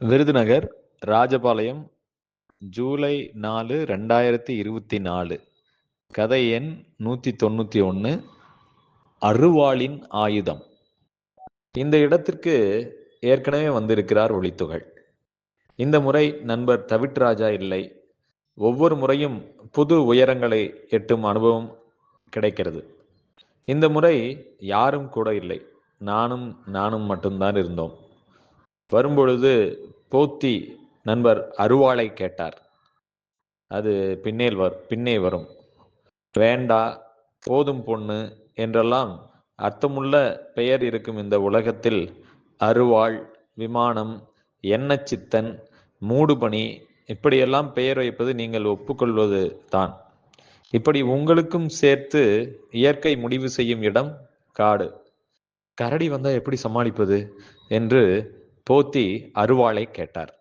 விருதுநகர் ராஜபாளையம் ஜூலை நாலு ரெண்டாயிரத்தி இருபத்தி நாலு. கதை எண் நூற்றி தொண்ணூற்றி ஒன்று அருவாளின் ஆயுதம். இந்த இடத்திற்கு ஏற்கனவே வந்திருக்கிறார் ஒளித்துகள். இந்த முறை நண்பர் தவிட்ராஜா இல்லை. ஒவ்வொரு முறையும் புது உயரங்களை எட்டும் அனுபவம் கிடைக்கிறது. இந்த முறை யாரும் கூட இல்லை. நானும் நானும் மட்டும்தான் இருந்தோம். வரும்பொழுது போத்தி நண்பர் அருவாளை கேட்டார். அது பின்னேல் வர் பின்னே வரும். வேண்டா போதும் பொண்ணு என்றெல்லாம் அர்த்தமுள்ள பெயர் இருக்கும் இந்த உலகத்தில் அருவாள் விமானம் எண்ணச்சித்தன் மூடுபணி இப்படியெல்லாம் பெயர் வைப்பது நீங்கள் ஒப்புக்கொள்வது தான். இப்படி உங்களுக்கும் சேர்த்து இயற்கை முடிவு செய்யும் இடம் காடு. கரடி வந்தா எப்படி சமாளிப்பது? என்று போத்தி அருவாளை கேட்டார்.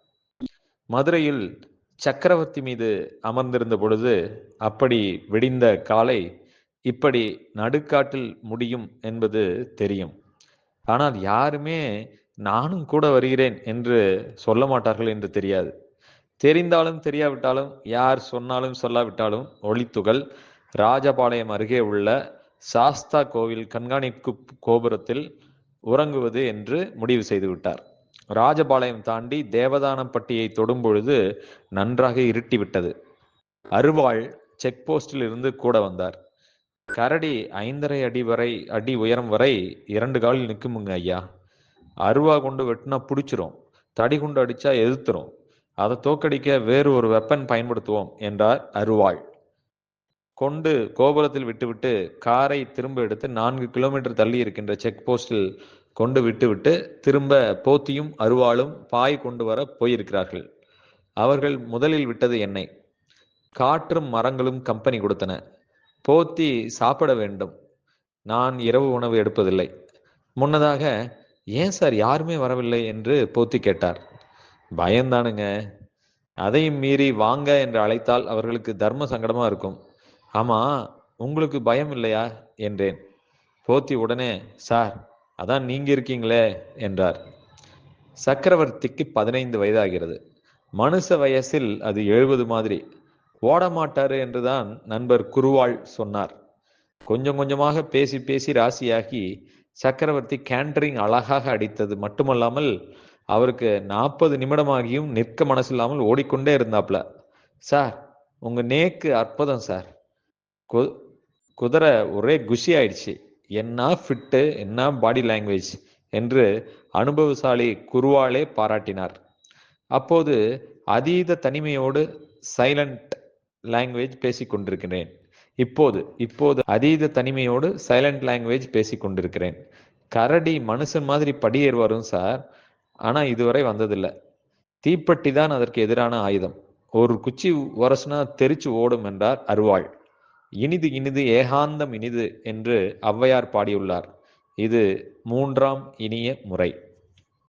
மதுரையில் சக்கரவர்த்தி மீது அமர்ந்திருந்த பொழுது அப்படி விடிந்த காலை இப்படி நடுக்காட்டில் முடியும் என்பது தெரியும். ஆனால் யாருமே நானும் கூட வருகிறேன் என்று சொல்ல மாட்டார்கள் என்று தெரியாது. தெரிந்தாலும் தெரியாவிட்டாலும் யார் சொன்னாலும் சொல்லாவிட்டாலும் ஒளித்துகள் ராஜபாளையம் அருகே உள்ள சாஸ்தா கோவில் கண்காணிப்பு கோபுரத்தில் உறங்குவது என்று முடிவு செய்து விட்டார். ராஜபாளையம் தாண்டி தேவதானப்பட்டியை தொடும் பொழுது நன்றாக இருட்டிவிட்டது. அருவாள் செக் போஸ்டில் இருந்து கூட வந்தார். கரடி ஐந்தரை அடி வரை அடி உயரம் வரை இரண்டு காலில் நிற்குமுங்க ஐயா. அருவா கொண்டு வெட்டினா பிடிச்சிரும். தடி குண்டு அடிச்சா எதிர்த்துரும். அதை தோக்கடிக்க வேறு ஒரு வெப்பன் பயன்படுத்துவோம் என்றார் அருவாள். கொண்டு கோபுரத்தில் விட்டுவிட்டு காரை திரும்ப எடுத்து நான்கு கிலோமீட்டர் தள்ளி இருக்கின்ற செக் போஸ்டில் கொண்டு விட்டுவிட்டு திரும்ப போத்தியும் அருவாளும் பாய் கொண்டு வர போயிருக்கிறார்கள். அவர்கள் முதலில் விட்டது என்னை. காற்றும் மரங்களும் கம்பெனி கொடுத்தன. போத்தி சாப்பிட வேண்டும். நான் இரவு உணவு எடுப்பதில்லை. முன்னதாக ஏன் சார் யாருமே வரவில்லை? என்று போத்தி கேட்டார். பயந்தானுங்க. அதையும் மீறி வாங்க என்று அழைத்தால் அவர்களுக்கு தர்ம சங்கடமா இருக்கும். ஆமா உங்களுக்கு பயம் இல்லையா? என்றேன். போத்தி உடனே சார் அதான் நீங்க இருக்கீங்களே என்றார். சக்கரவர்த்திக்கு பதினைந்து வயதாகிறது. மனுஷ வயசில் அது எழுபது மாதிரி. ஓட மாட்டாரு என்றுதான் நண்பர் குருவாள் சொன்னார். கொஞ்சம் கொஞ்சமாக பேசி பேசி ராசியாகி சக்கரவர்த்தி கேண்டரிங் அழகாக அடித்தது மட்டுமல்லாமல் அவருக்கு நாற்பது நிமிடமாகியும் நிற்க மனசில்லாமல் ஓடிக்கொண்டே இருந்தாப்ல. சார் உங்க நேக்கு அற்புதம் சார். கு- குதிரை ஒரே குஷி ஆயிடுச்சு. என்ன ஃபிட்டு என்ன பாடி லாங்குவேஜ் என்று அனுபவசாலி குருவாலே பாராட்டினார். அப்போது அதீத தனிமையோடு சைலண்ட் லாங்குவேஜ் பேசிக் கொண்டிருக்கிறேன். இப்போது இப்போது அதீத தனிமையோடு சைலண்ட் லாங்குவேஜ் பேசிக்கொண்டிருக்கிறேன் கரடி மனுஷன் மாதிரி படியேறு வரும் சார் ஆனா இதுவரை வந்ததில்லை. தீப்பெட்டி தான் அதற்கு எதிரான ஆயுதம். ஒரு குச்சி உரசுனா தெரிச்சு ஓடும் என்றார் அருவாள். இனிது இனிது ஏகாந்தம் இனிது என்று ஔவையார் பாடியுள்ளார். இது மூன்றாம் இனிய முறை.